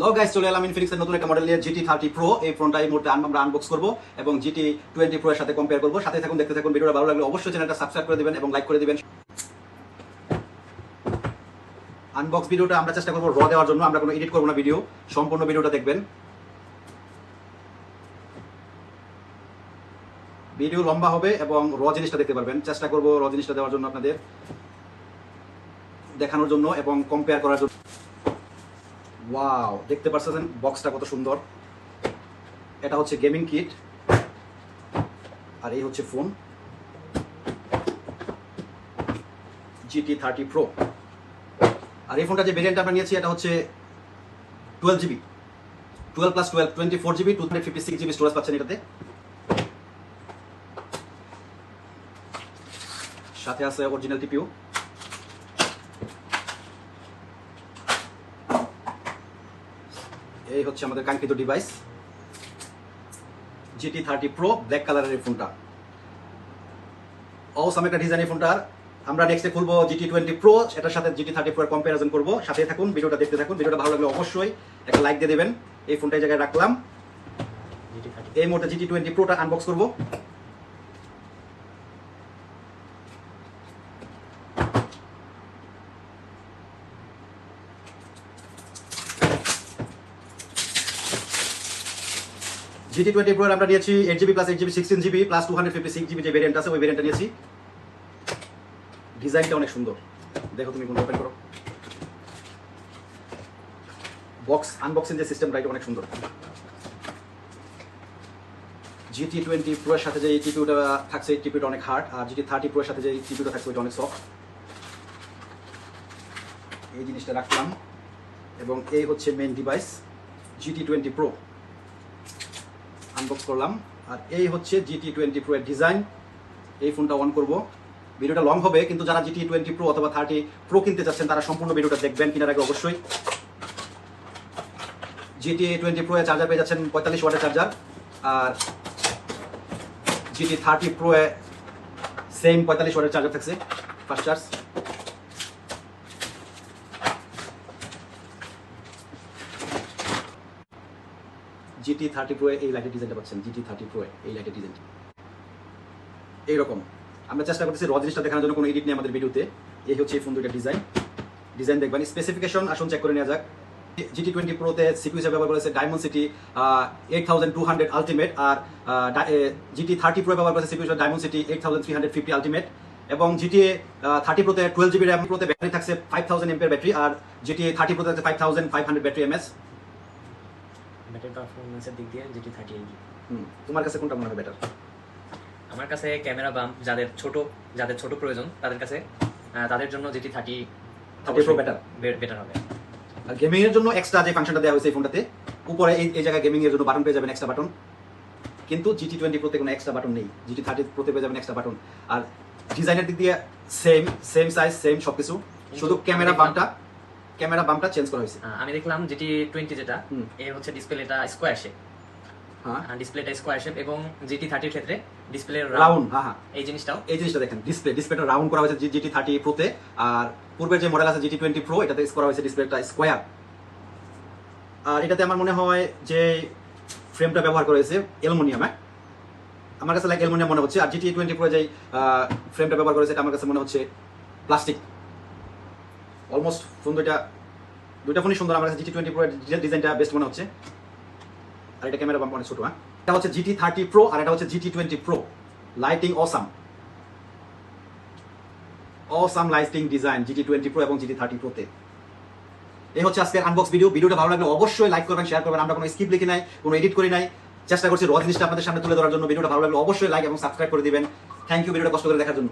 লো guys চলে এলাম ইনফিনিক্সের নতুন একটা মডেল নিয়ে জিটি থার্টি প্রো এই ফোনটা এই মুহূর্তে আমরা আনবক্স করব এবং জিটি টোয়েন্টি প্রো এর সাথে কম্পেয়ার করব। সাথে থাকুন, দেখতে থাকুন, ভিডিওটা ভালো লাগলে অবশ্যই চ্যানেলটা সাবস্ক্রাইব করে দিবেন এবং লাইক করে দিবেন। আনবক্স ভিডিওটা আমরা চেষ্টা করব র দেওয়ার জন্য, আমরা কোনো এডিট করব না ভিডিও সম্পূর্ণ ভিডিওটা দেখবেন। ভিডিও লম্বা হবে এবং র জিনিসটা দেখতে পারবেন। চেষ্টা করব র জিনিসটা দেওয়ার জন্য আপনাদের দেখানোর জন্য এবং কম্পেয়ার করার জন্য। ওয়াও দেখতে পাচ্ছেন বক্সটা কত সুন্দর। এটা হচ্ছে গেমিং কিট আর এই হচ্ছে ফোন জিটি থার্টি প্রো আর এই ফোনটা যে ভেরিয়েন্ট আমরা নিয়েছি, এটা হচ্ছে twelve GB twelve plus twelve twenty four GB two hundred fifty six GB storage পাচ্ছেন এটাতে। সাথে আছে অরিজিনাল টিপিউ এই হচ্ছে আমাদের কাঙ্ক্ষিত device GT thirty pro black কালারের এই ফোনটা অসাম একটা ডিজাইন এই ফোনটার আমরা নেক্সটে খুলবো জিটি টোয়েন্টি প্রো এটার সাথে জিটি থার্টি প্রো কম্পারিজন করব। সাথে থাকুন, ভিডিওটা দেখতে থাকুন। ভিডিওটা ভালো লাগলে অবশ্যই একটা লাইক দিয়ে দেবেন। এই ফোনটা জায়গায় রাখলাম। এই মুহূর্তে জিটি টোয়েন্টি প্রোটা আনবক্স করব। জিটি টোয়েন্টি প্রো আমরা নিয়েছি eight GB plus eight GB sixteen GB plus two hundred fifty six GB যে ভেরিয়েন্ট আছে, ওই ভেরিয়েন্টটা নিয়েছি। ডিজাইনটা অনেক সুন্দর। দেখো তুমি কোনটা ওপেন করো। বক্স আনবক্সিং যে সিস্টেমটা এটা অনেক সুন্দর। জিটি টোয়েন্টি প্রো এর সাথে যে এই টিপিউটা থাকছে এই টিপিউটা অনেক হার্ড আর জিটি থার্টি প্রো এর সাথে যে এই টিপিউটা থাকছে, ওইটা অনেক সফট এই জিনিসটা রাখলাম। এবং এই হচ্ছে main device GT twenty pro unbox করলাম। আর এই হচ্ছে জিটি টোয়েন্টি প্রো এর ডিজাইন এই ফোনটা অন করব। ভিডিওটা লং হবে, কিন্তু যারা জিটি টোয়েন্টি প্রো অথবা থার্টি প্রো কিনতে চাচ্ছেন, তারা সম্পূর্ণ ভিডিওটা দেখবেন কেনার আগে অবশ্যই। জিটি টোয়েন্টি প্রো এ চার্জার পেয়ে যাচ্ছেন পঁয়তাল্লিশ ওয়াটের চার্জার আর জিটি থার্টি প্রো এ সেম পঁয়তাল্লিশ ওয়াটের চার্জার থাকছে fast charge GT thirty pro এই লাইটের ডিজাইনটা পাচ্ছেন জিটি থার্টি প্রো এই লাইটের ডিজাইনটা এইরকম। আমরা চেষ্টা করতেছি র জিনিসটা দেখানোর জন্য, কোনো এডিট নেই আমাদের ভিডিওতে এই হচ্ছে এই ফোন দুইটা ডিজাইন ডিজাইন দেখবেন স্পেসিফিকেশন আসুন চেক করে নেওয়া যাক। জিটি টোয়েন্টি প্রোতে সিপিউ হিসেবে ব্যবহার করেছে Dimensity eight thousand two hundred ultimate আর জিটি থার্টি প্রো ব্যবহার করেছে CPU Dimensity eight thousand three hundred fifty ultimate এবং জিটি থার্টি প্রোতে টুয়েলভ জিবি র্যাম প্রোতে ব্যাটারি থাকছে ফাইভ থাউজেন্ড এমপের ব্যাটারি আর GT thirty প্রোতে five thousand five hundred battery MS battery পারফরমেন্সের দিক দিয়ে যেটি থার্টি এইট তোমার কাছে কোনটা মনে হয় বেটার আমার কাছে ক্যামেরা বাম যাদের ছোট যাদের ছোট প্রয়োজন তাদের কাছে তাদের জন্য যেটি থার্টি 30 Pro better? বেটার হবে। আর গেমিং এর জন্য এক্সট্রা যে ফাংশনটা দেওয়া হয়েছে এই ফোনটাতে উপরে এই এই জায়গায় গেমিং এর জন্য বাটন পেয়ে যাবেন এক্সট্রা বাটন কিন্তু জিটি টোয়েন্টি প্রোতে কোনো এক্সট্রা বাটন নেই। জিটি থার্টি প্রোতে পেয়ে যাবেন এক্সট্রা বাটন আর ডিজাইনের দিক দিয়ে সেম সেম সাইজ সেম সবকিছু। শুধু ক্যামেরা বামটা ক্যামেরা বামটা চেঞ্জ করা হয়েছে। আমি দেখলাম যেটি টোয়েন্টি যেটা। এর হচ্ছে ডিসপ্লেটা স্কোয়ার শেপ হ্যাঁ। ডিসপ্লেটা স্কোয়ার শেপ এবং জিটি থার্টির ক্ষেত্রে ডিসপ্লে রাউন্ড হ্যাঁ হ্যাঁ। এই জিনিসটাও। এই জিনিসটা দেখেন ডিসপ্লে ডিসপ্লেটা রাউন্ড করা হয়েছে জিটি থার্টি প্রোতে আর পূর্বের যে মডেল আছে জিটি টোয়েন্টি প্রো এটাতে করা হয়েছে ডিসপ্লেটা স্কোয়ার আর এটাতে আমার মনে হয় যে ফ্রেমটা ব্যবহার করা হয়েছে অ্যালুমিনিয়াম হ্যাঁ? আমার কাছে লাইক অ্যালুমিনিয়াম মনে হচ্ছে আর জিটি টোয়েন্টি প্রো যে ফ্রেমটা ব্যবহার করেছে এটা আমার কাছে মনে হচ্ছে প্লাস্টিক অলমোস্ট ফোন দুইটা দুইটা ফোনই সুন্দর আমার কাছে জিটি টোয়েন্টি প্রো ডিজাইনটা বেস্ট মনে হচ্ছে। আর এটা ক্যামেরা বাম্প অনেক ছোট হ্যাঁ? এটা হচ্ছে জিটি থার্টি প্রো আর এটা হচ্ছে GT twenty pro lighting awesome awesome lighting design GT twenty pro এবং জিটি থার্টি প্রোতে এই হচ্ছে আজকের আনবক্স ভিডিও ভিডিওটা ভালো লাগলে অবশ্যই লাইক করবেন শেয়ার করবেন। আমরা কোনো স্কিপ লিখি নাই, কোনো এডিট করি নাই। চেষ্টা করছি র জিনিসটা আপনাদের সামনে তুলে ধরার জন্য। ভিডিওটা ভালো লাগলে অবশ্যই লাইক এবং সাবস্ক্রাইব করে দিবেন। থ্যাংক ইউ ভিডিওটা কষ্ট করে দেখার জন্য।